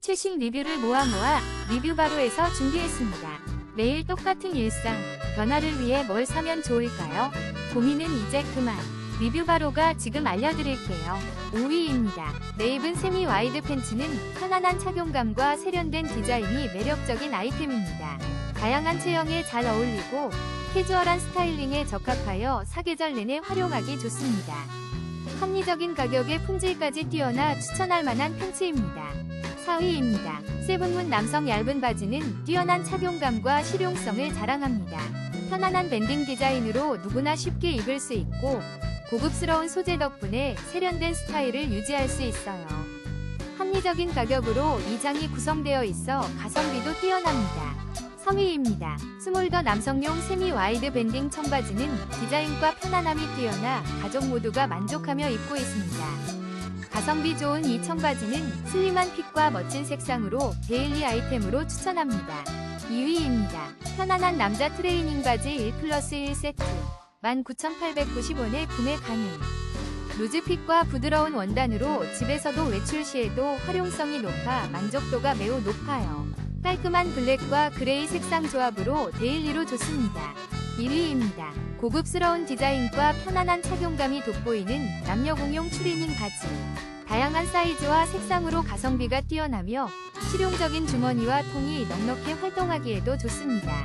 최신 리뷰를 모아 모아 리뷰 바로에서 준비했습니다. 매일 똑같은 일상, 변화를 위해 뭘 사면 좋을까요? 고민은 이제 그만. 리뷰 바로가 지금 알려드릴게요. 5위입니다. 네이븐 세미 와이드 팬츠는 편안한 착용감과 세련된 디자인이 매력적인 아이템입니다. 다양한 체형에 잘 어울리고 캐주얼한 스타일링에 적합하여 사계절 내내 활용하기 좋습니다. 합리적인 가격에 품질까지 뛰어나 추천할 만한 팬츠입니다. 4위입니다. 세븐문 남성 얇은 바지는 뛰어난 착용감과 실용성을 자랑합니다. 편안한 밴딩 디자인으로 누구나 쉽게 입을 수 있고 고급스러운 소재 덕분에 세련된 스타일을 유지할 수 있어요. 합리적인 가격으로 이 장이 구성되어 있어 가성비도 뛰어납니다. 3위입니다. 스몰더 남성용 세미 와이드 밴딩 청바지는 디자인과 편안함이 뛰어나 가족 모두가 만족하며 입고 있습니다. 가성비 좋은 이 청바지는 슬림한 핏과 멋진 색상으로 데일리 아이템으로 추천합니다. 2위입니다. 편안한 남자 트레이닝 바지 1 플러스 1 세트 19,890원에 구매 가능. 루즈핏과 부드러운 원단으로 집에서도 외출 시에도 활용성이 높아 만족도가 매우 높아요. 깔끔한 블랙과 그레이 색상 조합으로 데일리로 좋습니다. 1위입니다. 고급스러운 디자인과 편안한 착용감이 돋보이는 남녀 공용 추리닝 바지. 다양한 사이즈와 색상으로 가성비가 뛰어나며 실용적인 주머니와 통이 넉넉히 활동하기에도 좋습니다.